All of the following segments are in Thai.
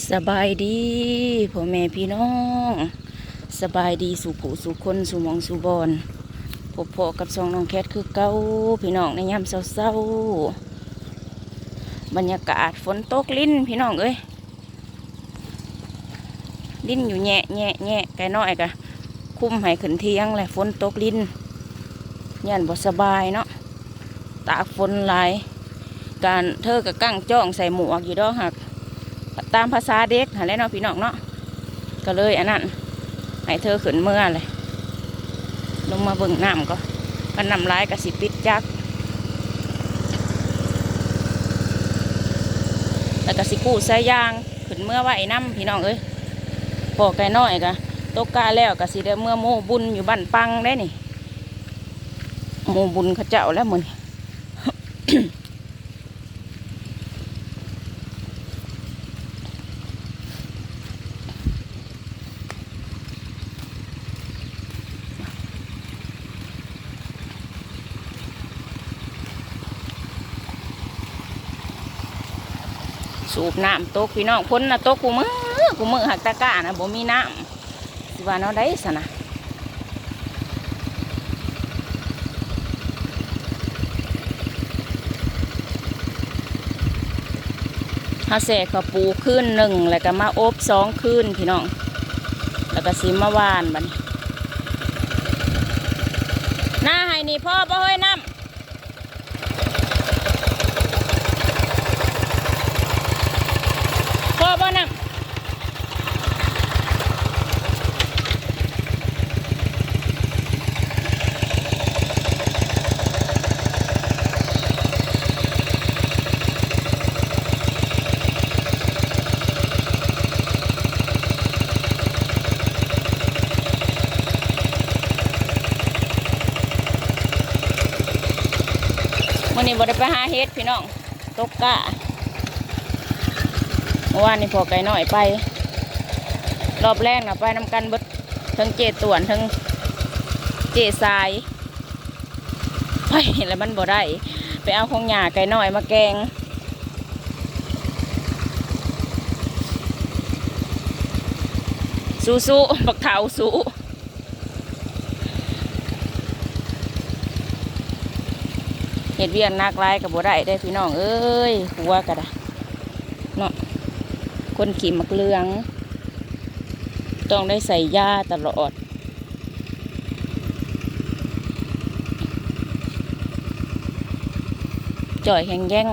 สบายดีพ่อแม่พี่น้อง สบายดีสุขุสุคนสุมองสุบอนพบพอกับสองน้องแคทคือเก้าพี่น้องในยามเศร้าๆบรรยากาศฝนตกลิ้นพี่น้องเอ้ยลิ้นอยู่แง่แง่แง่ไก่น้อยกะคุ้มให้ขึ้นเที่ยงแหละฝนตกลิ้นยันบ่สบายเนาะตากฝนหลายการเธอกับกั้งจ้องใส่หมวกอยู่ดอกหัก ตามภาษาเด็กหันแล้วเนาะพี่น้องเนาะก็เลยอันนั้นให้เธอขึ้นเมื่อเลยลงมาเบิ่งน้ำก็กันนำร้ายกับสิปิดจักแล้วก็สิกู้สายยางขึ้นเมื่อไหวน้ำพี่น้องเอ้ยพอไก่น้อยกะตกกาแล้วก็สิได้เมื่อโมบุญอยู่บ้านปังได้นี่โมบุญขาเจ้าแล้วมึง สูบน้ำตกพี่น้องพ้นนะตกกูมือกูมือหักตะก้านะบ่มีน้ำสิว่าเนาะได้สนะฮาเสกขาปูขึ้นหนึ่งแล้วก็มาอบสองขึ้นพี่น้อง แล้วก็สิมาวานบันหน้าให้นี่พ่อบ่เฮ้ยน้ำ นี้บ่ได้ไปหาเฮ็ดพี่น้องตกกะเมื่อวานนี่พอไก่หน้อยไป รอบแรกนะไปนำกันบดทั้งเจต่วนทั้งเจทรายไปแล้วมันบ่ได้ ไปเอาของหยาไก่หน้อยมาแกงสู้ๆบักเถาสู้ เห็ดเวียงนักลายกับบ่ได้ได้พี่น้องเอ้ยหัวกระดาเนาะคนขี่มักเลือง ต้องได้ใส่ยาตลอดจ่อยแห้งแย่ง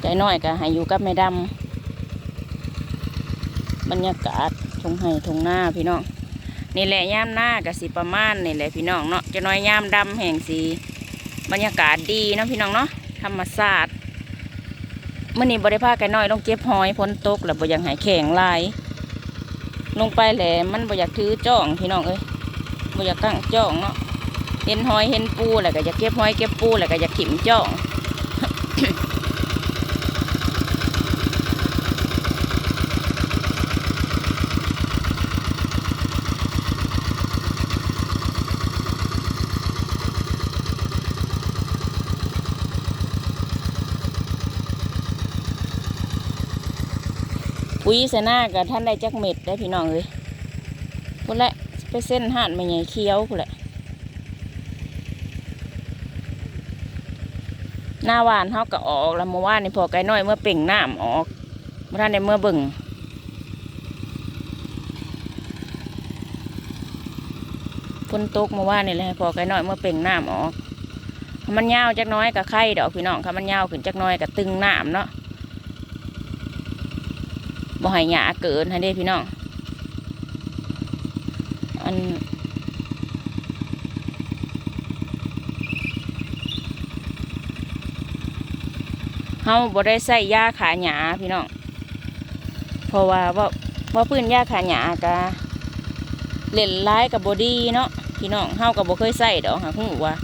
ใจน้อยก็ให้อยู่กับแม่ดำบรรยากาศทงไห้ทงหน้าพี่น้อง นี่แหละย่ามหน้ากับสีประมาณนี่แหละพี่น้องเนาะจะน้อยย่ามดำแห่งสีบรรยากาศดีเนาะพี่น้องเนาะธรรมศาสตร์มื่อนี้บริภาคไก่น้อยลงเก็บหอยพ้นตกแล้วบ่อยากใหายแข็งลายลงไปแหละมันบ่อยากถือจ้องพี่น้องเอ้ยบ่อยากกั้งจ้องเนาะเห็นหอยเห็นปูแล้วก็อยากเก็บหอยเก็บปูแล้วก็อยากขิมจ้อง ปุ๋ยใส่หน้ากับท่านได้จักเม็ดได้พี่น้องเลยคนละไปเส้นห่านมาใหญ่เคี้ยวคนละหน้าหวานเขาก็ออกแล้วเมื่อวานนี่พอไก่น้อยเมื่อเป่งน้ำออกเมื่อท่านในเมื่อบิ่งฝนตกเมื่อวานนี่แหละพอไก่น้อยเมื่อเป่งน้ำออกมันยาวจักน้อยกับไข่ดอกพี่น้องถ้ามันยาวขึ้นจักน้อยกับตึงน้ำเนาะ บ่ให้หยาเกินให้เด้พี่น้องอันเฮาบ่ได้ใส่ยาขาหยาพี่น้องเพราะว่าว่าว่าพื้นยาขาหยากะเล่นร้ายกับบอดี้เนาะพี่น้องเฮากับบ่เคยใส่ดอกหาฮู้ว่า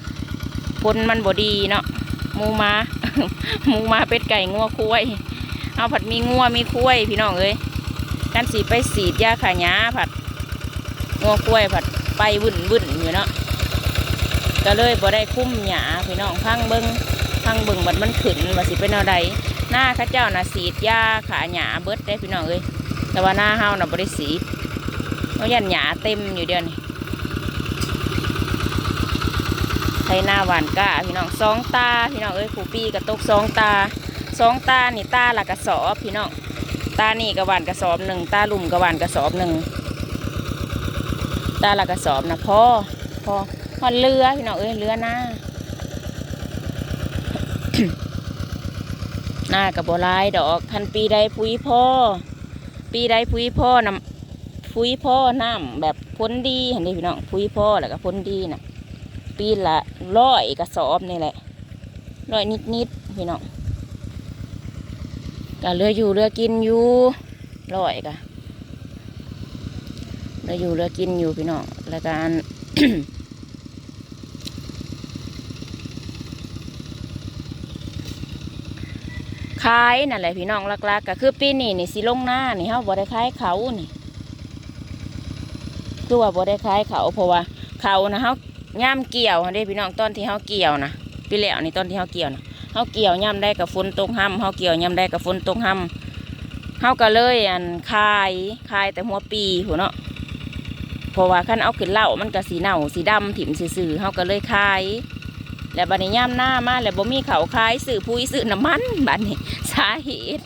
ผลมันบอดีเนาะมูมามูมาเป็ดไก่งัวคุ้ย เอาผัดมีงัวมีคุ้ยพี่น้องเอ้ยกันสีไปสีดยาขาหยาผัดงัวคุ้ยผัดไปวุ่นวุ่นอยู่เนาะก็เลยบ่ได้คุ้มหยาพี่น้องพังเบิงพังเบิงบัดมันขึ้นว่าสิเป็นเอาใดหน้าข้าเจ้าน่ะสีดยาขาหยาเบิดได้พี่น้องเอ้ยแต่ว่าหน้าเฮาน่ะบ่ได้สีเพราะยันหยาเต็มอยู่เดียวนี่ไทยหน้าหวานก้าพี่น้องสองตาพี่น้องเอ้ยผูปีกับตกสองตา สองตานี่ตาละกระสอบพี่น้องตานี่กระวานกระสอบหนึ่งตาลุ่มกระวานกระสอบหนึ่งตาละกระสอบนะพ่อพ่อพอเรือพี่น้องเอ้ยเรือหน้าหน้ากับโบรายดอกคันปีใดพุยพ่อ ปีใดพุยพ่อนำพุยพ่อน้ำแบบพ้นดีเห็นดิพี่น้องพุยพ่อแล้วก็พ้นดีน่ะปีละร้อยกระสอบนี่แหละร้อยนิดนิดๆพี่น้อง ก็เรืออยู่เรือกินอยู่ร้อยกะเรืออยู่เรือกินอยู่พี่น้องแล้วการขายนั่นแหละพี่น้องลักๆก็คือปีนี้นี่สิลงหน้านี่เฮาบ่ได้ขายเขานี่คือว่าบ่ได้ขายเขาเพราะว่าเขานะเฮาย่ามเกี่ยวเด้พี่น้องตอนที่เฮาเกี่ยวนะปีแล้วนี่ตอนที่เฮาเกี่ยวนะ เฮาเกี่ยวย่ามได้กับฝนตกห่ำเฮาเกี่ยวย่ามได้กับฝนตกห่ำเฮาก็เลยอันขายขายแต่หัวปีหัวเนาะเพราะว่าคันเอาขึ้นเหล้ามันก็สีเน่าสีดำถิ่มซื่อๆเฮาก็เลยขาย แล้วบัดนี้ย่ามหน้ามาแล้วบ่มีเขาวขายซื้อปุ๋ยซื้อน้ำมันบัดนี้สาเหตุ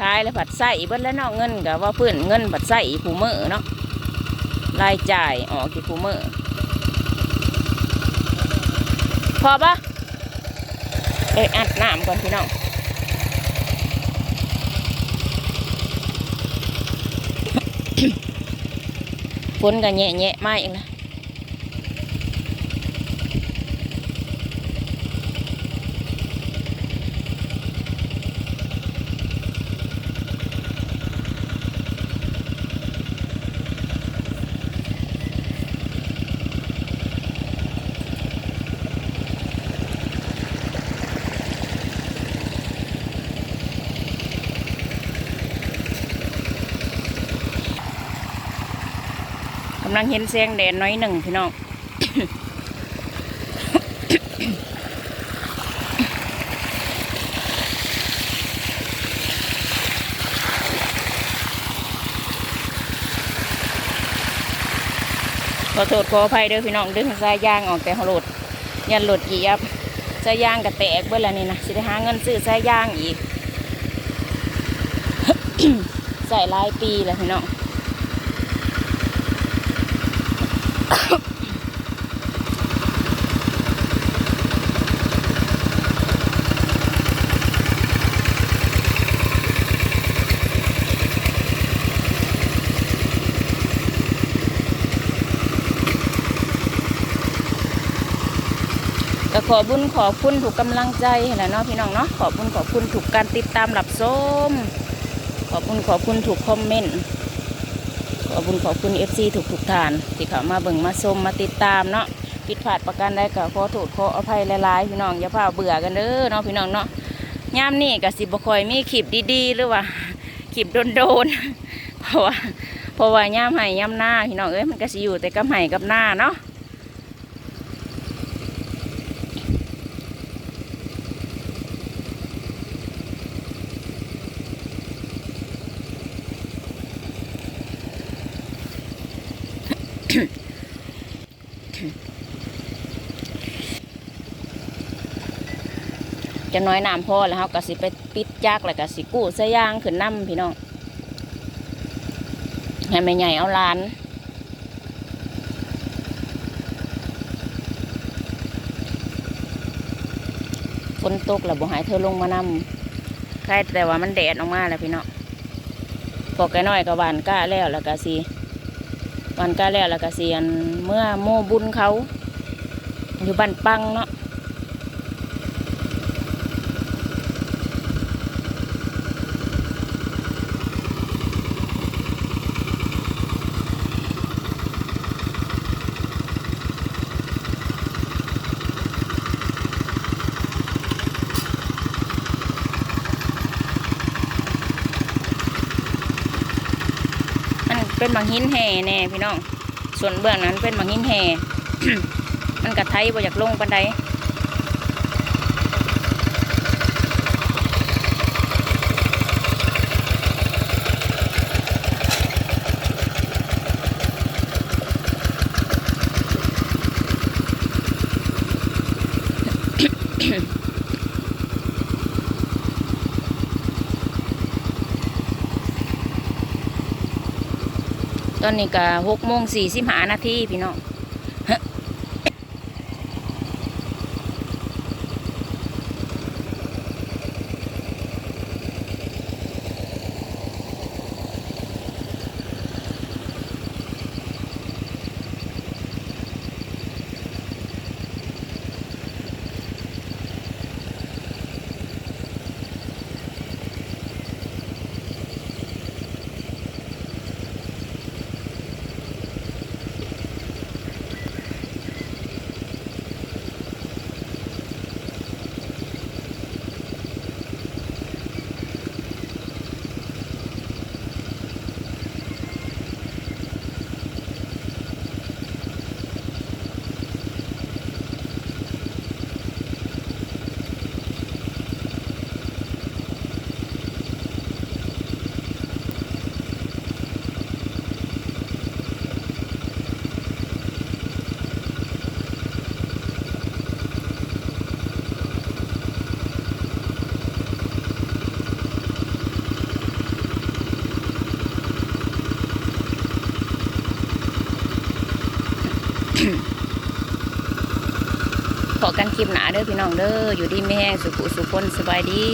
ขายแล้วผัดใส่เบิดแล้วเนาะเงินก็ว่าเพื่อนเงินผัดใส่ผู้มือเนาะรายจ่ายออกที่ผู้มือพอปะ เอ้ยอัดน้ำก่อนพี่น้องฝนก็แง่แง่ๆมาอีกแล้ำลังเห็นแสงแดดน้อยหนึ่งพี่น้องขอโทษขออภัยเด้อพี่น้องดึงสายยางออกแต่หลดยันหลดเหยียบสายยางกระแตกเบิ่แล้วนี่นะสิได้หาเงินซื้อสายยางอีก ใส่หลายปีแล้วพี่น้อง ก็ขอบุญขอบคุณถูกกำลังใจแหละเนาะพี่น้องเนาะขอบุญขอบคุณถูกการติดตามรับชมขอบคุณขอบคุณถูกคอมเมนต์ ขอบคุณขอบคุณเอฟซีถูกถูกทาน ที่เขามาเบิ่งมาชมมาติดตามเนาะผิดพลาดประกันได้ก็ขอโทษขออภัยหลายๆพี่น้องอย่าพาเบื่อกันเด้อเนาะพี่น้องเนาะยามนี่กับสิบคอยมีขีบดีๆ หรือว่าขีบโดนๆเพราะว่าเพราะว่ายามไห้ยามหน้าพี่น้องเอ้ยมันก็สิอยู่แต่กับไห้กับหน้าเนาะ จะน้อยน้ำพอแล้วเขาก็สิไปปิดจักแล้วก็สิกู้เสายางขึ้นน้ำพี่น้องให้แม่ใหญ่เอาหลานฝนตกแล้วบ่หายเธอลงมานำใครแต่ว่ามันแดดออกมาแล้วพี่น้องพอแกน้อยก็หวานก้าแล้วแล้วก็สิ วันก็แล้วแล้วก็เสียนเมื่อโม่บุญเขา อยู่บ้านปังเนาะ มัน เป็นบางหินแห่แน่พี่น้อง ส่วนเบื้องนั้นเป็นบางหินแห่ มันกระไทยบ่อยากลงปันใด ตอนนี้ก็หกโมงสี่สิบห้านาทีพี่น้อง กันคลิปหนาเด้อพี่น้องเด้ออยู่ดีไม่แห้งสุขุสุขคนสบายดี